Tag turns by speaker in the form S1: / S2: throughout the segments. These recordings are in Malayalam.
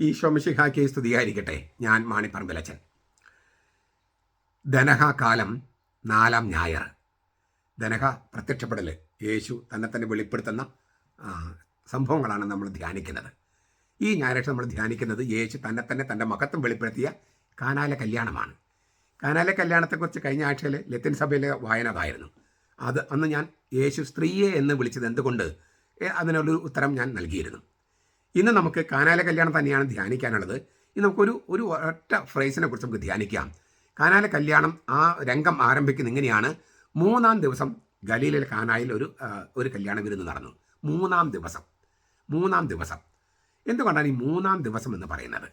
S1: ഈശോ കേസ് സ്തുതിയായിരിക്കട്ടെ. ഞാൻ മാണിപ്പറമ്പിലച്ചൻ. ധനഹ കാലം നാലാം ഞായർ. ധനഹ പ്രത്യക്ഷപ്പെടൽ യേശു തന്നെ തന്നെ വെളിപ്പെടുത്തുന്ന സംഭവങ്ങളാണ് നമ്മൾ ധ്യാനിക്കുന്നത്. ഈ ഞായറാഴ്ച നമ്മൾ ധ്യാനിക്കുന്നത് യേശു തന്നെ തന്നെ തന്റെ മഹത്വം വെളിപ്പെടുത്തിയ കാനാല കല്യാണമാണ്. കാനാല കല്യാണത്തെക്കുറിച്ച് കഴിഞ്ഞ ആഴ്ചയിൽ ലത്തിൻ സഭയിലെ വായന അതായിരുന്നു അത് അന്ന് ഞാൻ യേശു സ്ത്രീയെ എന്ന് വിളിച്ചത് എന്തുകൊണ്ട്? അതിനൊരു ഉത്തരം ഞാൻ നൽകിയിരുന്നു. ഇന്ന് നമുക്ക് കാനാല കല്യാണം തന്നെയാണ് ധ്യാനിക്കാനുള്ളത്. ഇന്ന് നമുക്കൊരു ഒരു ഒറ്റ ഫ്രേസിനെ കുറിച്ച് നമുക്ക് ധ്യാനിക്കാം. കാനാല കല്യാണം ആ രംഗം ആരംഭിക്കുന്ന ഇങ്ങനെയാണ്. മൂന്നാം ദിവസം ഗലീലിൽ കാനായിൽ ഒരു ഒരു കല്യാണ വിരുന്ന് നടന്നു. മൂന്നാം ദിവസം. മൂന്നാം ദിവസം. എന്തുകൊണ്ടാണ് ഈ മൂന്നാം ദിവസം എന്ന് പറയുന്നത്?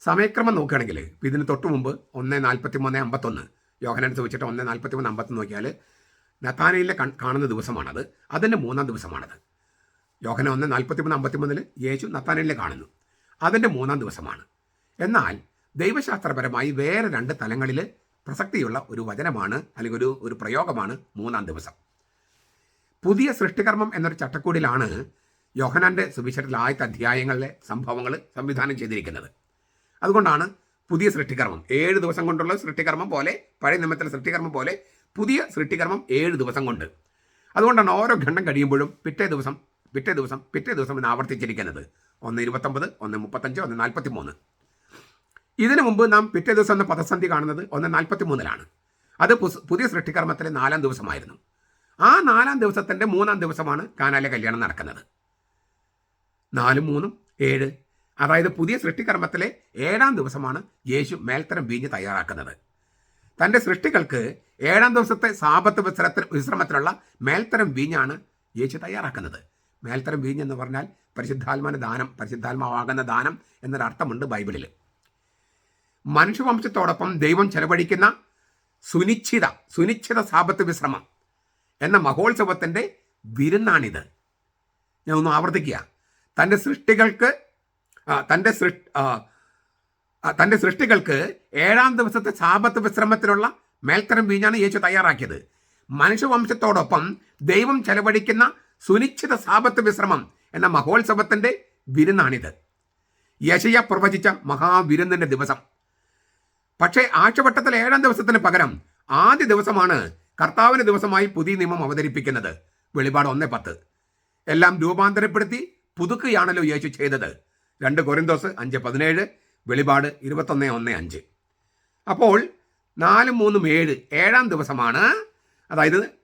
S1: സമയക്രമം നോക്കുകയാണെങ്കിൽ ഇതിന് തൊട്ട് മുമ്പ് ഒന്ന് നാൽപ്പത്തി മൂന്ന് അമ്പത്തൊന്ന്. യോഹനൻ ചോദിച്ചിട്ട് ഒന്ന് നാൽപ്പത്തി മൂന്ന് അമ്പത്തൊന്ന് നോക്കിയാൽ നത്താനയിലെ കാണുന്ന ദിവസമാണത്. അതിന്റെ മൂന്നാം ദിവസമാണത്. യോഹന ഒന്ന് നാൽപ്പത്തി മൂന്ന് അമ്പത്തി മൂന്നിൽ യേശു നത്താനിലെ കാണുന്നു. അതിന്റെ മൂന്നാം ദിവസമാണ്. എന്നാൽ ദൈവശാസ്ത്രപരമായി വേറെ രണ്ട് തലങ്ങളിൽ പ്രസക്തിയുള്ള ഒരു വചനമാണ് അല്ലെങ്കിൽ ഒരു ഒരു പ്രയോഗമാണ് മൂന്നാം ദിവസം. പുതിയ സൃഷ്ടികർമ്മം എന്നൊരു ചട്ടക്കൂടിലാണ് യോഹനാന്റെ സുവിശേഷത്തിൽ ആദ്യത്തെ അധ്യായങ്ങളിലെ സംഭവങ്ങൾ സംവിധാനം ചെയ്തിരിക്കുന്നത്. അതുകൊണ്ടാണ് പുതിയ സൃഷ്ടികർമ്മം ഏഴ് ദിവസം കൊണ്ടുള്ള സൃഷ്ടികർമ്മം പോലെ പഴയ നിയമത്തിലെ സൃഷ്ടികർമ്മം പോലെ പുതിയ സൃഷ്ടികർമ്മം ഏഴ് ദിവസം കൊണ്ട്. അതുകൊണ്ടാണ് ഓരോ ഖണ്ഡം കഴിയുമ്പോഴും പിറ്റേ ദിവസം പിറ്റേ ദിവസം പിറ്റേ ദിവസം എന്ന് ആവർത്തിച്ചിരിക്കുന്നത്. ഒന്ന് ഇരുപത്തൊമ്പത് ഒന്ന് മുപ്പത്തഞ്ച് ഒന്ന് നാൽപ്പത്തി മൂന്ന് ഇതിനു മുമ്പ് നാം പിറ്റേ ദിവസം എന്ന പദസന്ധി കാണുന്നത് ഒന്ന് നാൽപ്പത്തി മൂന്നിലാണ് അത് പുതിയ സൃഷ്ടികർമ്മത്തിലെ നാലാം ദിവസമായിരുന്നു. ആ നാലാം ദിവസത്തിന്റെ മൂന്നാം ദിവസമാണ് കാനാലെ കല്യാണം നടക്കുന്നത്. നാലും മൂന്നും ഏഴ്. അതായത് പുതിയ സൃഷ്ടികർമ്മത്തിലെ ഏഴാം ദിവസമാണ് യേശു മേൽത്തരം വീഞ്ഞ് തയ്യാറാക്കുന്നത്. തന്റെ സൃഷ്ടികൾക്ക് ഏഴാം ദിവസത്തെ സാപത്ത് വിശ്രമത്തിനുള്ള മേൽത്തരം വീഞ്ഞാണ് യേശു തയ്യാറാക്കുന്നത്. മേൽത്തരം വീഞ്ഞ് എന്ന് പറഞ്ഞാൽ പരിശുദ്ധാത്മാന ദാനം പരിശുദ്ധാത്മാവാകുന്ന ദാനം എന്നൊരർത്ഥമുണ്ട് ബൈബിളിൽ. മനുഷ്യവംശത്തോടൊപ്പം ദൈവം ചെലവഴിക്കുന്ന സുനിശ്ചിത സുനിശ്ചിത സാപത്ത് വിശ്രമം എന്ന മഹോത്സവത്തിന്റെ വിരുന്നാണിത്. ഞാൻ ഒന്ന് ആവർത്തിക്കുക. തന്റെ സൃഷ്ടികൾക്ക് തന്റെ സൃഷ്ടി തന്റെ സൃഷ്ടികൾക്ക് ഏഴാം ദിവസത്തെ സാപത്ത് വിശ്രമത്തിലുള്ള മേൽത്തരം വീഞ്ഞാണ് യേശു തയ്യാറാക്കിയത്. മനുഷ്യവംശത്തോടൊപ്പം ദൈവം ചെലവഴിക്കുന്ന സുനിശ്ചിത സാപത്ത് വിശ്രമം എന്ന മഹോത്സവത്തിന്റെ വിരുന്നാണിത്. യശയ പ്രവചിച്ച മഹാവിരുന്നിന്റെ ദിവസം. പക്ഷേ ആഴ്ചവട്ടത്തിലെ ഏഴാം ദിവസത്തിന് പകരം ആദ്യ ദിവസമാണ് കർത്താവിന് ദിവസമായി പുതിയ നിയമം അവതരിപ്പിക്കുന്നത്. വെളിപാട് ഒന്ന് പത്ത്. എല്ലാം രൂപാന്തരപ്പെടുത്തി പുതുക്കുകയാണല്ലോ യേശു ചെയ്തത്. രണ്ട് കൊരിന്തോസ് അഞ്ച് പതിനേഴ് വെളിപാട് ഇരുപത്തൊന്ന് ഒന്ന് അഞ്ച്. അപ്പോൾ നാലും മൂന്നും ഏഴ് ഏഴാം ദിവസമാണ്. അതായത്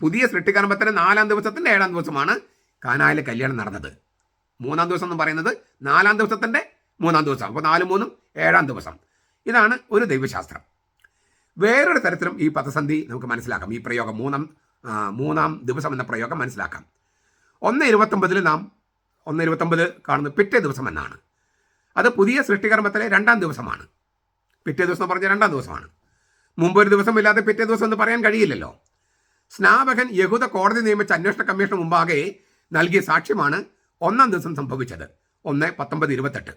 S1: പുതിയ സൃഷ്ടികർമ്മത്തിന്റെ നാലാം ദിവസത്തിന്റെ ഏഴാം ദിവസമാണ് കാനായിലെ കല്യാണം നടന്നത്. മൂന്നാം ദിവസം എന്ന് പറയുന്നത് നാലാം ദിവസത്തിന്റെ മൂന്നാം ദിവസം. അപ്പോൾ നാലും മൂന്നും ഏഴാം ദിവസം. ഇതാണ് ഒരു ദൈവശാസ്ത്രം. വേറൊരു തരത്തിലും ഈ പദസന്ധി നമുക്ക് മനസ്സിലാക്കാം. ഈ പ്രയോഗം മൂന്നാം മൂന്നാം ദിവസം എന്ന പ്രയോഗം മനസ്സിലാക്കാം. ഒന്ന് ഇരുപത്തൊമ്പതിൽ നാം ഒന്ന് ഇരുപത്തൊമ്പത് കാണുന്നത് പിറ്റേ ദിവസം എന്നാണ്. അത് പുതിയ സൃഷ്ടികർമ്മത്തിലെ രണ്ടാം ദിവസമാണ്. പിറ്റേ ദിവസം പറഞ്ഞാൽ രണ്ടാം ദിവസമാണ്. മുമ്പ് ഒരു ദിവസമില്ലാതെ പിറ്റേ ദിവസം എന്ന് പറയാൻ കഴിയില്ലല്ലോ. സ്നാപകൻ യഹൂദ കോടതി നിയമിച്ച അന്വേഷണ കമ്മീഷൻ മുമ്പാകെ നൽകിയ സാക്ഷ്യമാണ് ഒന്നാം ദിവസം സംഭവിച്ചത്. ഒന്ന് പത്തൊമ്പത് ഇരുപത്തെട്ട്.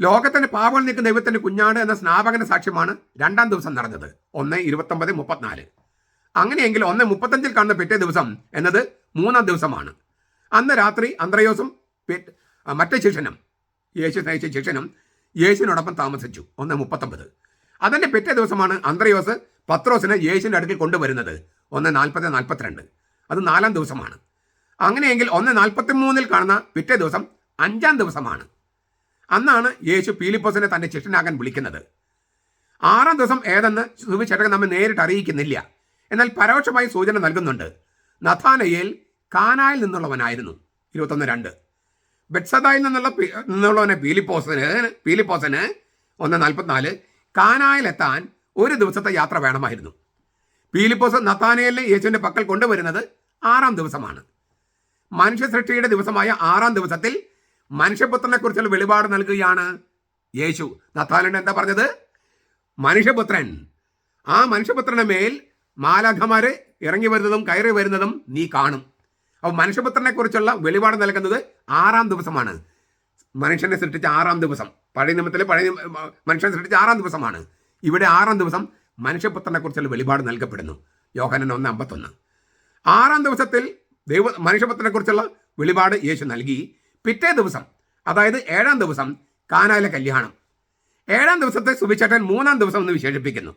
S1: ലോകത്തിന്റെ പാപങ്ങൾ നീക്കുന്ന ദൈവത്തിന്റെ കുഞ്ഞാട് എന്ന സ്നാപകന്റെ സാക്ഷ്യമാണ് രണ്ടാം ദിവസം നടന്നത്. ഒന്ന് ഇരുപത്തൊമ്പത് മുപ്പത്തിനാല്. അങ്ങനെയെങ്കിൽ ഒന്ന് മുപ്പത്തഞ്ചിൽ കാണുന്ന പിറ്റേ ദിവസം എന്നത് മൂന്നാം ദിവസമാണ്. അന്ന് രാത്രി അന്ത്രയോസും മറ്റേ ശിഷ്യനും യേശു നയിച്ച ശിഷ്യനും യേശുവിനോടൊപ്പം താമസിച്ചു. ഒന്ന് മുപ്പത്തൊമ്പത്. അതിന്റെ പിറ്റേ ദിവസമാണ് അന്ത്രയോസ് പത്രോസിനെ യേശുവിന്റെ അടുക്കൽ കൊണ്ടുവരുന്നത് ഒന്ന് നാൽപ്പത് നാൽപ്പത്തിരണ്ട്. അത് നാലാം ദിവസമാണ്. അങ്ങനെയെങ്കിൽ ഒന്ന് നാൽപ്പത്തി മൂന്നിൽ കാണുന്ന പിറ്റേ ദിവസം അഞ്ചാം ദിവസമാണ്. അന്നാണ് യേശു പീലിപ്പോസിനെ തന്റെ ശിഷ്യനാകാൻ വിളിക്കുന്നത്. ആറാം ദിവസം ഏതെന്ന് സുവിശേഷകൻ നമ്മൾ നേരിട്ട് അറിയിക്കുന്നില്ല. എന്നാൽ പരോക്ഷമായി സൂചന നൽകുന്നുണ്ട്. നഥാനയേൽ കാനായിൽ നിന്നുള്ളവനായിരുന്നു. ഇരുപത്തൊന്ന് രണ്ട്. ബെറ്റ്സദായിൽ നിന്നുള്ള നിന്നുള്ളവനെ പീലിപ്പോസിന് പീലിപ്പോസിന് ഒന്ന് നാൽപ്പത്തിനാല് കാനായിലെത്താൻ ഒരു ദിവസത്തെ യാത്ര വേണമായിരുന്നു. പീലിപ്പോസ് നത്താനയിലെ യേശുവിന്റെ പക്കൽ കൊണ്ടുവരുന്നത് ആറാം ദിവസമാണ്. മനുഷ്യ സൃഷ്ടിയുടെ ദിവസമായ ആറാം ദിവസത്തിൽ മനുഷ്യപുത്രനെക്കുറിച്ചുള്ള വെളിപാട് നൽകുകയാണ് യേശു. നത്താനയുടെ എന്താ പറഞ്ഞത്? മനുഷ്യപുത്രൻ ആ മനുഷ്യപുത്രന്റെ മേൽ മാലാഖമാര് ഇറങ്ങി വരുന്നതും കയറി വരുന്നതും നീ കാണും. അപ്പോൾ മനുഷ്യപുത്രനെ കുറിച്ചുള്ള വെളിപാട് നൽകുന്നത് ആറാം ദിവസമാണ്. മനുഷ്യനെ സൃഷ്ടിച്ച ആറാം ദിവസം. പഴയ നിയമത്തിലെ പഴയ മനുഷ്യനെ സൃഷ്ടിച്ച ആറാം ദിവസമാണ്. ഇവിടെ ആറാം ദിവസം മനുഷ്യപുത്രനെക്കുറിച്ചുള്ള വെളിപാട് നൽകപ്പെടുന്നു. യോഹനൻ ഒന്ന് അമ്പത്തൊന്ന്. ആറാം ദിവസത്തിൽ ദൈവ മനുഷ്യപുത്രനെക്കുറിച്ചുള്ള വെളിപാട് യേശു നൽകി. പിറ്റേ ദിവസം അതായത് ഏഴാം ദിവസം കാനായിലെ കല്യാണം. ഏഴാം ദിവസത്തെ സുവിശേഷൻ മൂന്നാം ദിവസം എന്ന് വിശേഷിപ്പിക്കുന്നു.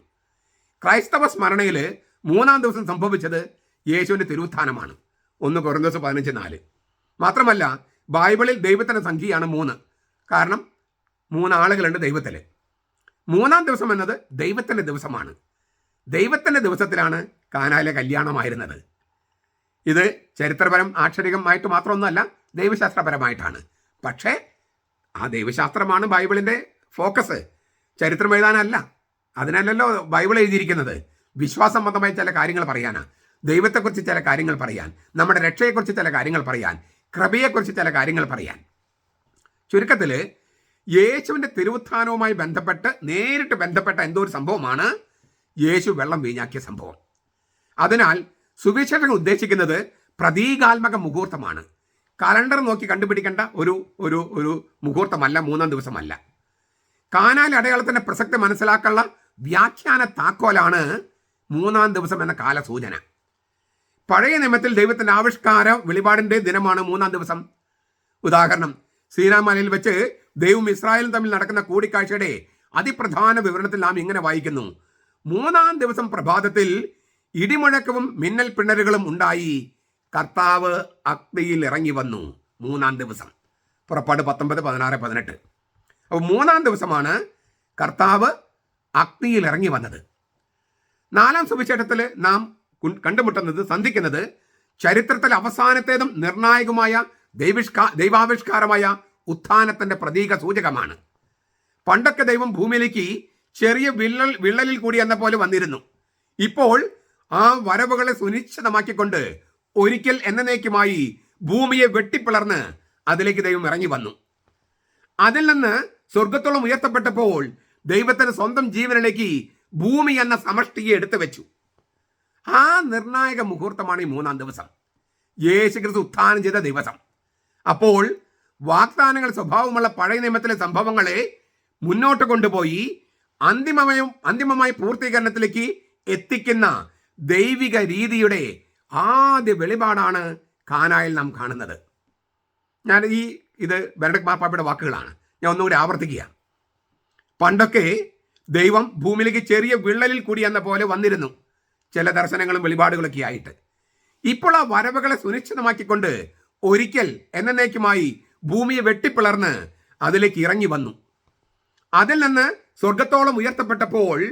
S1: ക്രൈസ്തവ സ്മരണയിൽ മൂന്നാം ദിവസം സംഭവിച്ചത് യേശുവിന്റെ തിരുവുത്ഥാനമാണ്. ഒന്ന് കുറഞ്ഞ ദിവസം പതിനഞ്ച് നാല്. മാത്രമല്ല ബൈബിളിൽ ദൈവത്തിന്റെ സംഖ്യയാണ് മൂന്ന്. കാരണം മൂന്ന് ആളുകളുണ്ട് ദൈവത്തിൽ. മൂന്നാം ദിവസം എന്നത് ദൈവത്തിന്റെ ദിവസമാണ്. ദൈവത്തിന്റെ ദിവസത്തിലാണ് കാനായിലെ കല്യാണമായിരുന്നത്. ഇത് ചരിത്രപരം ആക്ഷരികമായിട്ട് മാത്രമൊന്നുമല്ല ദൈവശാസ്ത്രപരമായിട്ടാണ്. പക്ഷേ ആ ദൈവശാസ്ത്രമാണ് ബൈബിളിന്റെ ഫോക്കസ്. ചരിത്രം എഴുതാനല്ല. അതിനല്ലല്ലോ ബൈബിൾ എഴുതിയിരിക്കുന്നത്. വിശ്വാസംബന്ധമായ ചില കാര്യങ്ങൾ പറയാനാണ് ദൈവത്തെക്കുറിച്ച് ചില കാര്യങ്ങൾ പറയാൻ. നമ്മുടെ രക്ഷയെക്കുറിച്ച് ചില കാര്യങ്ങൾ പറയാൻ. കൃപയെക്കുറിച്ച് ചില കാര്യങ്ങൾ പറയാൻ. ചുരുക്കത്തിൽ യേശുവിന്റെ തിരുവുത്ഥാനവുമായി ബന്ധപ്പെട്ട് നേരിട്ട് ബന്ധപ്പെട്ട എന്തോ ഒരു സംഭവമാണ് യേശു വെള്ളം വീഞ്ഞാക്കിയ സംഭവം. അതിനാൽ സുവിശേഷങ്ങൾ ഉദ്ദേശിക്കുന്നത് പ്രതീകാത്മക മുഹൂർത്തമാണ്. കലണ്ടർ നോക്കി കണ്ടുപിടിക്കേണ്ട ഒരു ഒരു ഒരു മുഹൂർത്തമല്ല മൂന്നാം ദിവസമല്ല. കാനാൽ അടയാളത്തിന്റെ പ്രസക്തി മനസ്സിലാക്കാനുള്ള വ്യാഖ്യാന താക്കോലാണ് മൂന്നാം ദിവസം എന്ന കാലസൂചന. പഴയ നിയമത്തിൽ ദൈവത്തിന്റെ ആവിഷ്കാര വെളിപാടിന്റെ ദിനമാണ് മൂന്നാം ദിവസം. ഉദാഹരണം സീനാമലയിൽ വെച്ച് ദൈവം ഇസ്രായേലും തമ്മിൽ നടക്കുന്ന കൂടിക്കാഴ്ചയുടെ അതിപ്രധാന വിവരണത്തിൽ നാം ഇങ്ങനെ വായിക്കുന്നു. മൂന്നാം ദിവസം പ്രഭാതത്തിൽ ഇടിമുഴക്കവും മിന്നൽ പിണരുകളും ഉണ്ടായി. കർത്താവ് അഗ്നിയിൽ ഇറങ്ങി വന്നു മൂന്നാം ദിവസം. പുറപ്പാട് പത്തൊമ്പത് പതിനാറ് പതിനെട്ട്. അപ്പോൾ മൂന്നാം ദിവസമാണ് കർത്താവ് അഗ്നിയിൽ ഇറങ്ങി വന്നത്. നാലാം സുവിശേഷത്തിൽ നാം കണ്ടുമുട്ടുന്നത് സന്ധിക്കുന്നത് ചരിത്രത്തിൽ അവസാനത്തേതും നിർണായകമായ ദൈവിഷ്കാ ദൈവാവിഷ്കാരമായ ഉത്ഥാനത്തിന്റെ പ്രതീക സൂചകമാണ്. പണ്ടൊക്കെ ദൈവം ഭൂമിയിലേക്ക് ചെറിയ വിള്ളൽ വിള്ളലിൽ കൂടി എന്ന പോലെ വന്നിരുന്നു. ഇപ്പോൾ ആ വരവുകളെ സുനിശ്ചിതമാക്കിക്കൊണ്ട് ഒരിക്കൽ എന്നേക്കുമായി ഭൂമിയെ വെട്ടിപ്പിളർന്ന് അതിലേക്ക് ദൈവം ഇറങ്ങി വന്നു. അതിൽ നിന്ന് സ്വർഗത്തോളം ഉയർത്തപ്പെട്ടപ്പോൾ ദൈവത്തിന് സ്വന്തം ജീവനിലേക്ക് ഭൂമി എന്ന സമഷ്ടിയെ എടുത്തു വെച്ചു. ആ നിർണായക മുഹൂർത്തമാണ് ഈ മൂന്നാം ദിവസം. യേശുക്രിസ്തു ഉത്ഥാനം ചെയ്ത ദിവസം. അപ്പോൾ വാഗ്ദാനങ്ങൾ സ്വഭാവമുള്ള പഴയ നിയമത്തിലെ സംഭവങ്ങളെ മുന്നോട്ട് കൊണ്ടുപോയി അന്തിമമായും അന്തിമമായ പൂർത്തീകരണത്തിലേക്ക് എത്തിക്കുന്ന ദൈവിക രീതിയുടെ ആദ്യ വെളിപാടാണ് കാനായിൽ നാം കാണുന്നത്. ഞാൻ ഈ ഇത് ബെനഡക് മാപ്പാപ്പയുടെ വാക്കുകളാണ്. ഞാൻ ഒന്നുകൂടി ആവർത്തിക്കുക. പണ്ടൊക്കെ ദൈവം ഭൂമിയിലേക്ക് ചെറിയ വിള്ളലിൽ കൂടി എന്ന പോലെ വന്നിരുന്നു. ചില ദർശനങ്ങളും വെളിപാടുകളൊക്കെ ആയിട്ട്. ഇപ്പോൾ ആ വരവുകളെ സുനിശ്ചിതമാക്കിക്കൊണ്ട് ഒരിക്കൽ എന്നേക്കുമായി ഭൂമിയെ വെട്ടിപ്പിളർന്ന് അതിലേക്ക് ഇറങ്ങി വന്നു. അതിൽ നിന്ന് സ്വർഗത്തോളം ഉയർത്തപ്പെട്ടപ്പോൾ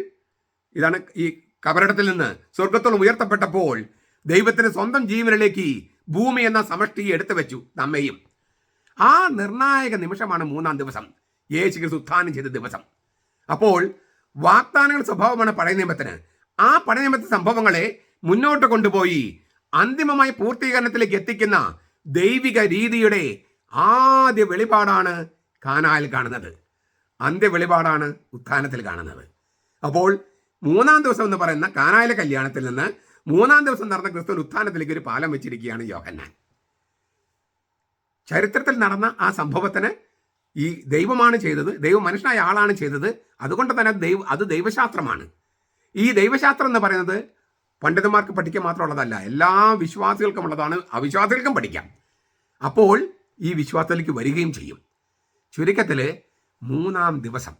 S1: ഇതാണ് ഈ കബറിടത്തിൽ നിന്ന് സ്വർഗത്തോളം ഉയർത്തപ്പെട്ടപ്പോൾ ദൈവത്തിന് സ്വന്തം ജീവനിലേക്ക് ഭൂമി എന്ന സമഷ്ടി എടുത്തു വെച്ചു നമ്മയും. ആ നിർണായക നിമിഷമാണ് മൂന്നാം ദിവസം. യേശു ക്രിസ്തു ഉത്ഥാനം ചെയ്ത ദിവസം. അപ്പോൾ വാഗ്ദാനങ്ങൾ സ്വഭാവമാണ് പഴയ നിയമത്തിന് ആ പഴയ സംഭവങ്ങളെ മുന്നോട്ട് കൊണ്ടുപോയി അന്തിമമായി പൂർത്തീകരണത്തിലേക്ക് എത്തിക്കുന്ന ദൈവിക രീതിയുടെ ആദ്യ വെളിപാടാണ് കാനായിൽ കാണുന്നത്. അന്ത്യ വെളിപാടാണ് ഉത്ഥാനത്തിൽ കാണുന്നത്. അപ്പോൾ മൂന്നാം ദിവസം എന്ന് പറയുന്ന കാനായിലെ കല്യാണത്തിൽ നിന്ന് മൂന്നാം ദിവസം നടന്ന ക്രിസ്തു ഉത്ഥാനത്തിലേക്ക് ഒരു പാലം വെച്ചിരിക്കുകയാണ് യോഹന്നാൻ. ചരിത്രത്തിൽ നടന്ന ആ സംഭവത്തിന് ഈ ദൈവമാണ് ചെയ്തത് ദൈവം മനുഷ്യനായ ആളാണ് ചെയ്തത്. അതുകൊണ്ട് തന്നെ ദൈവ അത് ദൈവശാസ്ത്രമാണ്. ഈ ദൈവശാസ്ത്രം എന്ന് പറയുന്നത് പണ്ഡിതന്മാർക്ക് പഠിക്കാൻ മാത്രമുള്ളതല്ല എല്ലാ വിശ്വാസികൾക്കും ഉള്ളതാണ്. അവിശ്വാസികൾക്കും പഠിക്കാം. അപ്പോൾ ഈ വിശ്വാസത്തിലേക്ക് വരികയും ചെയ്യും. ചുരുക്കത്തിൽ മൂന്നാം ദിവസം.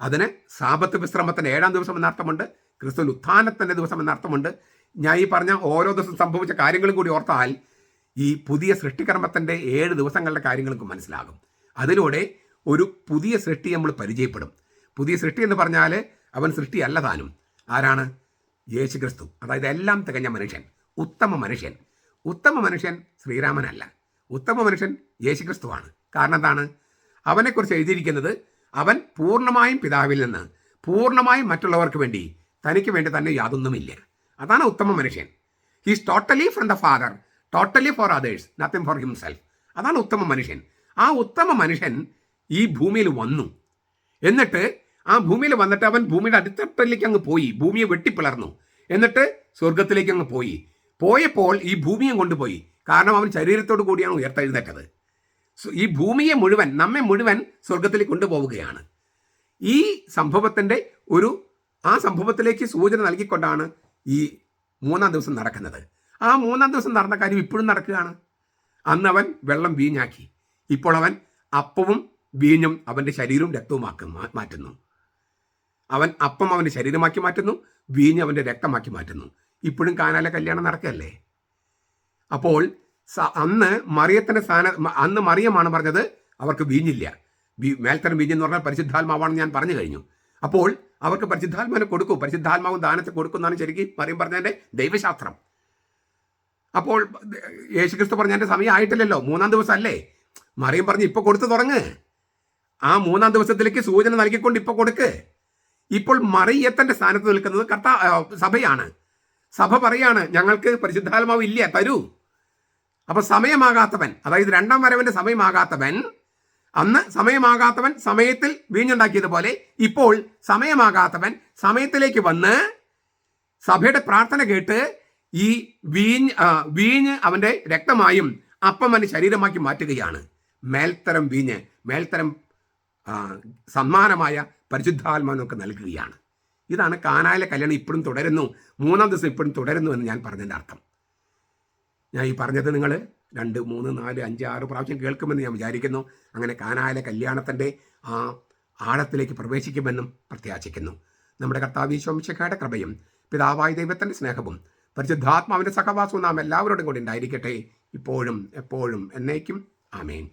S1: അതിന് സാപത്ത് വിശ്രമത്തിന്റെ ഏഴാം ദിവസം എന്നർത്ഥമുണ്ട് ക്രിസ്തു ഉത്ഥാനത്തിന്റെ ദിവസം എന്നർത്ഥമുണ്ട് ഞാൻ ഈ പറഞ്ഞ ഓരോ ദിവസം സംഭവിച്ച കാര്യങ്ങളും കൂടി ഓർത്താൽ ഈ പുതിയ സൃഷ്ടികർമ്മത്തിന്റെ ഏഴ് ദിവസങ്ങളുടെ കാര്യങ്ങൾക്ക് മനസ്സിലാകും. അതിലൂടെ ഒരു പുതിയ സൃഷ്ടി നമ്മൾ പരിചയപ്പെടും. പുതിയ സൃഷ്ടി എന്ന് പറഞ്ഞാൽ അവൻ സൃഷ്ടിയല്ല താനും. ആരാണ്? യേശു ക്രിസ്തു അതായത് എല്ലാം തികഞ്ഞ മനുഷ്യൻ. ഉത്തമ മനുഷ്യൻ. ഉത്തമ മനുഷ്യൻ ശ്രീരാമനല്ല. ഉത്തമ മനുഷ്യൻ യേശുക്രിസ്തുവാണ്. കാരണം എന്താണ്? അവനെക്കുറിച്ച് എഴുതിയിരിക്കുന്നത് അവൻ പൂർണമായും പിതാവിൽ നിന്ന് പൂർണമായും മറ്റുള്ളവർക്ക് വേണ്ടി തനിക്ക് വേണ്ടി തന്നെ യാതൊന്നുമില്ല. അതാണ് ഉത്തമ മനുഷ്യൻ. He's totally from the father totally for others nothing for himself അതാണ് ഉത്തമ മനുഷ്യൻ. ആ ഉത്തമ മനുഷ്യൻ ഈ ഭൂമിയിൽ വന്നു. എന്നിട്ട് ആ ഭൂമിയിൽ വന്നിട്ട് അവൻ ഭൂമിയുടെ അടിത്തട്ടിലേക്ക് അങ്ങ് പോയി ഭൂമിയെ വെട്ടിപ്പിളർന്നു. എന്നിട്ട് സ്വർഗത്തിലേക്ക് അങ്ങ് പോയി. പോയപ്പോൾ ഈ ഭൂമിയും കൊണ്ടുപോയി. കാരണം അവൻ ശരീരത്തോടു കൂടിയാണ് ഉയർത്തെഴുന്നേറ്റത്. ഈ ഭൂമിയെ മുഴുവൻ നമ്മെ മുഴുവൻ സ്വർഗത്തിലേക്ക് കൊണ്ടുപോവുകയാണ്. ഈ സംഭവത്തിന്റെ ഒരു ആ സംഭവത്തിലേക്ക് സൂചന നൽകിക്കൊണ്ടാണ് ഈ മൂന്നാം ദിവസം നടക്കുന്നത്. ആ മൂന്നാം ദിവസം നടന്ന കാര്യം ഇപ്പോഴും നടക്കുകയാണ്. അന്ന് അവൻ വെള്ളം വീഞ്ഞാക്കി. ഇപ്പോൾ അവൻ അപ്പവും വീഞ്ഞും അവന്റെ ശരീരവും രക്തവുമാക്കി മാറ്റുന്നു. അവൻ അപ്പം അവന്റെ ശരീരമാക്കി മാറ്റുന്നു വീഞ്ഞ് അവന്റെ രക്തമാക്കി മാറ്റുന്നു. ഇപ്പോഴും കാനാലെ കല്യാണം നടക്കല്ലേ അപ്പോൾ അന്ന് മറിയത്തിന്റെ സ്ഥാന അന്ന് മറിയമാണ് പറഞ്ഞത് അവർക്ക് വീഞ്ഞില്ല. മേൽത്തരം വീഞ്ഞെന്ന് പറഞ്ഞാൽ പരിശുദ്ധാത്മാവാണെന്ന് ഞാൻ പറഞ്ഞു കഴിഞ്ഞു. അപ്പോൾ അവർക്ക് പരിശുദ്ധാത്മാവിനെ കൊടുക്കും. പരിശുദ്ധാത്മാവും ദാനത്തെ കൊടുക്കുന്നതാണ് ശരിക്കും മറിയം പറഞ്ഞതിന്റെ ദൈവശാസ്ത്രം. അപ്പോൾ യേശുക്രിസ്തു പറഞ്ഞതിന്റെ സമയം ആയിട്ടില്ലല്ലോ. മൂന്നാം ദിവസം അല്ലേ മറിയം പറഞ്ഞ് ഇപ്പോൾ കൊടുത്തു തുടങ്ങ്. ആ മൂന്നാം ദിവസത്തിലേക്ക് സൂചന നൽകിക്കൊണ്ട് ഇപ്പോൾ കൊടുക്ക്. ഇപ്പോൾ മറിയത്തന്റെ സ്ഥാനത്ത് നിൽക്കുന്നത് കർത്താ സഭയാണ്. സഭ പറയാണ് ഞങ്ങൾക്ക് പരിശുദ്ധാത്മാവ് ഇല്ല തരൂ. അപ്പൊ സമയമാകാത്തവൻ അതായത് രണ്ടാം വരവന്റെ സമയമാകാത്തവൻ അന്ന് സമയമാകാത്തവൻ സമയത്തിൽ വീഞ്ഞുണ്ടാക്കിയതുപോലെ ഇപ്പോൾ സമയമാകാത്തവൻ സമയത്തിലേക്ക് വന്ന് സഭയുടെ പ്രാർത്ഥന കേട്ട് ഈ വീഞ്ഞ് വീഞ്ഞ് അവന്റെ രക്തമായും അപ്പം അവന്റെ ശരീരമാക്കി മാറ്റുകയാണ്. മേൽത്തരം വീഞ്ഞ് മേൽത്തരം സമ്മാനമായ പരിശുദ്ധാത്മാവിനൊക്കെ നൽകുകയാണ്. ഇതാണ് കാനായിലെ കല്യാണം ഇപ്പോഴും തുടരുന്നു. മൂന്നാം ദിവസം ഇപ്പോഴും തുടരുന്നു എന്ന് ഞാൻ പറഞ്ഞതിന്റെ അർത്ഥം. ഞാൻ ഈ പറഞ്ഞത് നിങ്ങൾ രണ്ട് മൂന്ന് നാല് അഞ്ച് ആറ് പ്രാവശ്യം കേൾക്കുമെന്ന് ഞാൻ വിചാരിക്കുന്നു. അങ്ങനെ കാനായാലെ കല്യാണത്തിന്റെ ആ ആഴത്തിലേക്ക് പ്രവേശിക്കുമെന്നും പ്രത്യാശിക്കുന്നു. നമ്മുടെ കർത്താവിശ്വംശക്കാരുടെ കൃപയും പിതാവായ ദൈവത്തിന്റെ സ്നേഹവും പരിശുദ്ധാത്മാവിന്റെ സഹവാസവും നാം എല്ലാവരോടും കൂടി ഉണ്ടായിരിക്കട്ടെ. ഇപ്പോഴും എപ്പോഴും എന്നേക്കും. ആമേൻ.